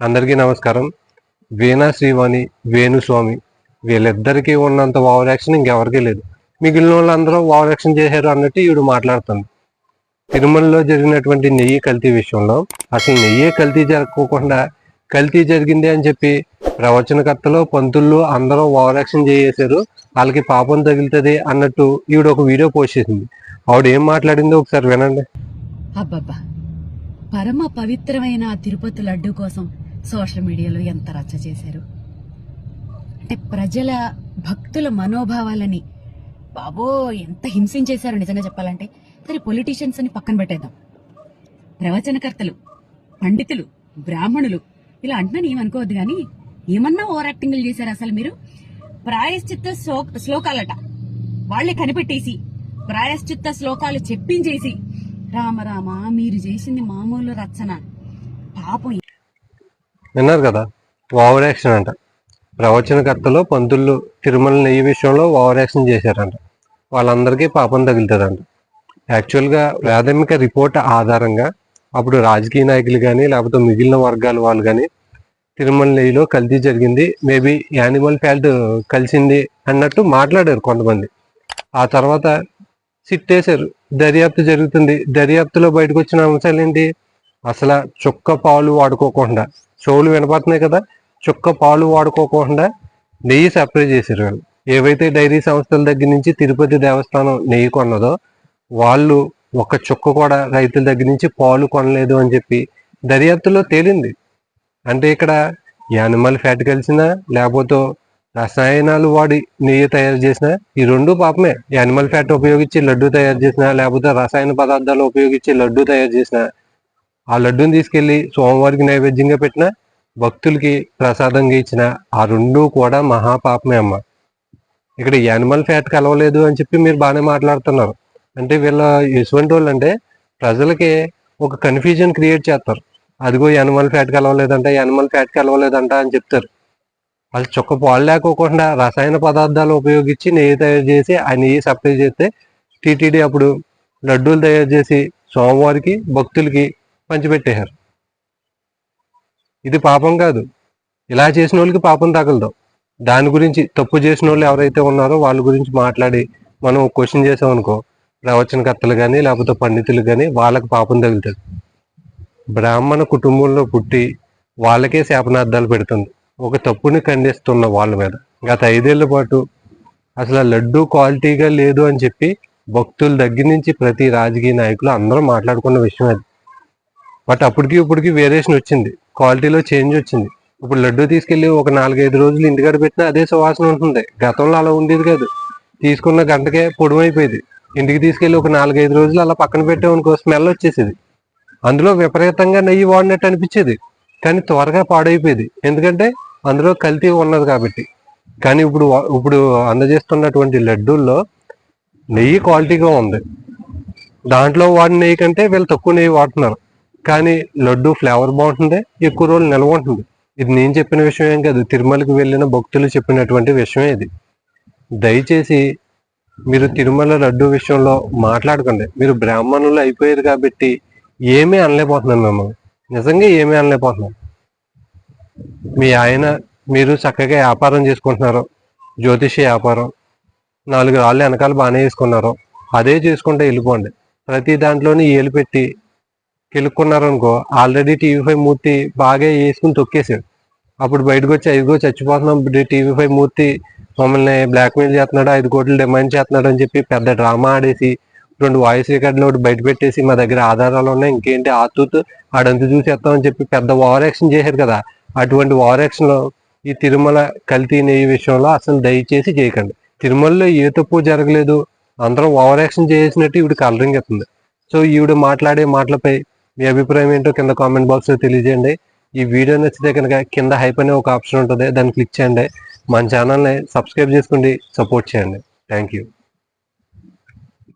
అందరికీ నమస్కారం. వీణా శ్రీవాణి వేణుస్వామి వీళ్ళిద్దరికీ ఉన్నంత ఓవర్ యాక్షన్ ఇంకెవరికీ లేదు. మిగిలిన వాళ్ళందరూ ఓవర్ యాక్షన్ చేశారు అన్నట్టు ఈవిడ మాట్లాడుతుంది. తిరుమలలో జరిగినటువంటి నెయ్యి కల్తీ విషయంలో అసలు నెయ్యి కల్తీ జరగకోకుండా కల్తీ జరిగింది అని చెప్పి ప్రవచనకర్తలు పంతులు అందరూ ఓవర్ యాక్షన్ చేసేశారు. వాళ్ళకి పాపం తగులుతుంది అన్నట్టు ఈవిడ ఒక వీడియో పోస్ట్ చేసింది. ఆవిడ ఏం మాట్లాడిందో ఒకసారి వినండి. అబ్బబ్బా. పరమ పవిత్రమైన తిరుపతి లడ్డు కోసం సోషల్ మీడియాలో ఎంత రచ్చ చేశారు? అంటే ప్రజల భక్తుల మనోభావాలని బాబో ఎంత హింసించేశారు నిజంగా చెప్పాలంటే. సరే పొలిటీషియన్స్ అని పక్కన పెట్టేద్దాం. ప్రవచనకర్తలు పండితులు బ్రాహ్మణులు ఇలా అంటున్నాను ఏమనుకోవద్దు కానీ ఏమన్నా ఓవర్ యాక్టింగ్లు చేశారు అసలు మీరు? ప్రాయశ్చిత్త శ్లో- శ్లోకాలట. వాళ్ళే కనిపెట్టేసి ప్రాయశ్చిత్త శ్లోకాలు చెప్పించేసి రామ రామ మీరు చేసింది మామూలు రచన పాపం విన్నారు కదా? ఓవర్ యాక్షన్ అంట. ప్రవచనకర్తలు పంతులు తిరుమల నెయ్యి విషయంలో ఓవర్ యాక్షన్ చేశారంట. వాళ్ళందరికీ పాపం తగులుతుందంట. యాక్చువల్గా ప్రాథమిక రిపోర్ట్ ఆధారంగా అప్పుడు రాజకీయ నాయకులు కానీ లేకపోతే మిగిలిన వర్గాల వాళ్ళు కానీ తిరుమల నెయ్యిలో కల్తీ జరిగింది. మేబీ యానిమల్ ఫ్యాట్ కలిసింది అన్నట్టు మాట్లాడారు కొంతమంది. ఆ తర్వాత సిట్టేశారు. దర్యాప్తు జరుగుతుంది. దర్యాప్తులో బయటకు వచ్చిన అంశాలు ఏంటి అసలు చుక్క పాలు వాడుకోకుండా చెవులు వినపడుతున్నాయి కదా చుక్క పాలు వాడుకోకుండా నెయ్యి సప్లై చేశారు వాళ్ళు. ఏవైతే డైరీ సంస్థల దగ్గర నుంచి తిరుపతి దేవస్థానం నెయ్యి కొన్నదో వాళ్ళు ఒక చుక్క కూడా రైతుల దగ్గర నుంచి పాలు కొనలేదు అని చెప్పి దర్యాప్తులో తేలింది. అంటే ఇక్కడ యానిమల్ ఫ్యాట్ కలిసినా లేకపోతే రసాయనాలు వాడి నెయ్యి తయారు చేసిన ఈ రెండు పాపమే. యానిమల్ ఫ్యాట్ ఉపయోగించి లడ్డు తయారు చేసిన లేకపోతే రసాయన పదార్థాలు ఉపయోగించి లడ్డు తయారు చేసిన ఆ లడ్డూని తీసుకెళ్ళి సోమవారికి నైవేద్యంగా పెట్టిన భక్తులకి ప్రసాదంగా ఇచ్చిన ఆ రెండు కూడా మహాపాపమే అమ్మ. ఇక్కడ యానిమల్ ఫ్యాట్ కలవలేదు అని చెప్పి మీరు బాగానే మాట్లాడుతున్నారు. అంటే వీళ్ళ ఎటువంటి వాళ్ళు అంటే ప్రజలకి ఒక కన్ఫ్యూజన్ క్రియేట్ చేస్తారు. అదిగో యానిమల్ ఫ్యాట్ కలవలేదంట యానిమల్ ఫ్యాట్ కలవలేదంట అని చెప్తారు. వాళ్ళు చొక్క పాలు లేకోకుండా రసాయన పదార్థాలు ఉపయోగించి నెయ్యి తయారు చేసి ఆ నెయ్యి సప్లై చేస్తే టీటీడీ అప్పుడు లడ్డూలు తయారు చేసి సోమవారికి భక్తులకి పంచిపెట్టేశారు. ఇది పాపం కాదు. ఇలా చేసిన వాళ్ళకి పాపం తగలదు. దాని గురించి తప్పు చేసిన వాళ్ళు ఎవరైతే ఉన్నారో వాళ్ళ గురించి మాట్లాడి మనం క్వశ్చన్ చేసామనుకో ప్రవచనకర్తలు కానీ లేకపోతే పండితులు కానీ వాళ్ళకి పాపం తగులుతుంది. బ్రాహ్మణ కుటుంబంలో పుట్టి వాళ్ళకే శాపనార్థాలు పెడుతుంది. ఒక తప్పుని ఖండిస్తున్న వాళ్ళ మీద. గత ఐదేళ్ళ పాటు అసలు లడ్డు క్వాలిటీగా లేదు అని చెప్పి భక్తుల దగ్గర నుంచి ప్రతి రాజకీయ నాయకులు అందరూ మాట్లాడుకున్న విషయం అది. బట్ అప్పటికి ఇప్పటికి వేరియేషన్ వచ్చింది. క్వాలిటీలో చేంజ్ వచ్చింది. ఇప్పుడు లడ్డు తీసుకెళ్ళి ఒక నాలుగైదు రోజులు ఇంటికాడ పెట్టినా అదే సువాసన ఉంటుంది. గతంలో అలా ఉండేది కాదు. తీసుకున్న గంటకే పొడవైపోయేది ఇంటికి తీసుకెళ్ళి ఒక నాలుగైదు రోజులు అలా పక్కన పెట్టామనుకో స్మెల్ వచ్చేసేది. అందులో విపరీతంగా నెయ్యి వాడినట్టు అనిపించేది. కానీ త్వరగా పాడైపోయేది. ఎందుకంటే అందులో కల్తీ ఉన్నది కాబట్టి. కానీ ఇప్పుడు ఇప్పుడు అందజేస్తున్నటువంటి లడ్డూల్లో నెయ్యి క్వాలిటీగా ఉంది. దాంట్లో వాడిన నెయ్యి కంటే వీళ్ళు తక్కువ నెయ్యి వాడుతున్నారు. కానీ లడ్డు ఫ్లేవర్ బాగుంటుంది ఎక్కువ రోజులు నిల్వ ఉంటుంది. ఇది నేను చెప్పిన విషయం ఏం కాదు. తిరుమలకి వెళ్ళిన భక్తులు చెప్పినటువంటి విషయమే ఇది. దయచేసి మీరు తిరుమల లడ్డు విషయంలో మాట్లాడకండి. మీరు బ్రాహ్మణులు అయిపోయారు కాబట్టి ఏమీ అనలేకపోతున్నాను మిమ్మల్ని నిజంగా ఏమీ అనలేకపోతున్నాను మీ ఆయన మీరు చక్కగా వ్యాపారం చేసుకుంటున్నారు. జ్యోతిష వ్యాపారం. నాలుగు రాళ్ళు వెనకాల బాగానే వేసుకున్నారు. అదే చేసుకుంటే వెళ్ళిపోండి. ప్రతి దాంట్లోని ఏలు పెట్టి కెలుక్కున్నారనుకో ఆల్రెడీ టీవీ ఫైవ్ మూర్తి బాగా వేసుకుని తొక్కేసాడు అప్పుడు బయటకు వచ్చి ఐదుగో చచ్చిపోతున్నాం టీవీ ఫైవ్ మూర్తి మమ్మల్ని బ్లాక్మెయిల్ చేస్తున్నాడు ఐదు కోట్లు డిమాండ్ చేస్తున్నాడు అని చెప్పి పెద్ద డ్రామా ఆడేసి రెండు వాయిస్ రికార్డులు ఒకటి బయట పెట్టేసి మా దగ్గర ఆధారాలు ఉన్నాయి ఇంకేంటి ఆతూత్ ఆడంత చూసేస్తామని చెప్పి పెద్ద ఓవర్ యాక్షన్ చేశారు కదా. అటువంటి ఓవర్ యాక్షన్లో ఈ తిరుమల కల్తీ నెయ్యి విషయంలో అసలు దయచేసి చేయకండి. తిరుమలలో ఏ తప్పు జరగలేదు అందరం ఓవర్ యాక్షన్ చేసినట్టు ఇవిడు కలరింగ్ అవుతుంది సో ఈవిడ మాట్లాడే మాటలపై మీ అభిప్రాయం ఏంటో కింద కామెంట్ బాక్స్లో తెలియజేయండి. ఈ వీడియో నచ్చితే కనుక కింద హైప్ అనే ఒక ఆప్షన్ ఉంటుంది దాన్ని క్లిక్ చేయండి. మన ఛానల్ని సబ్స్క్రైబ్ చేసుకోండి సపోర్ట్ చేయండి. Thank you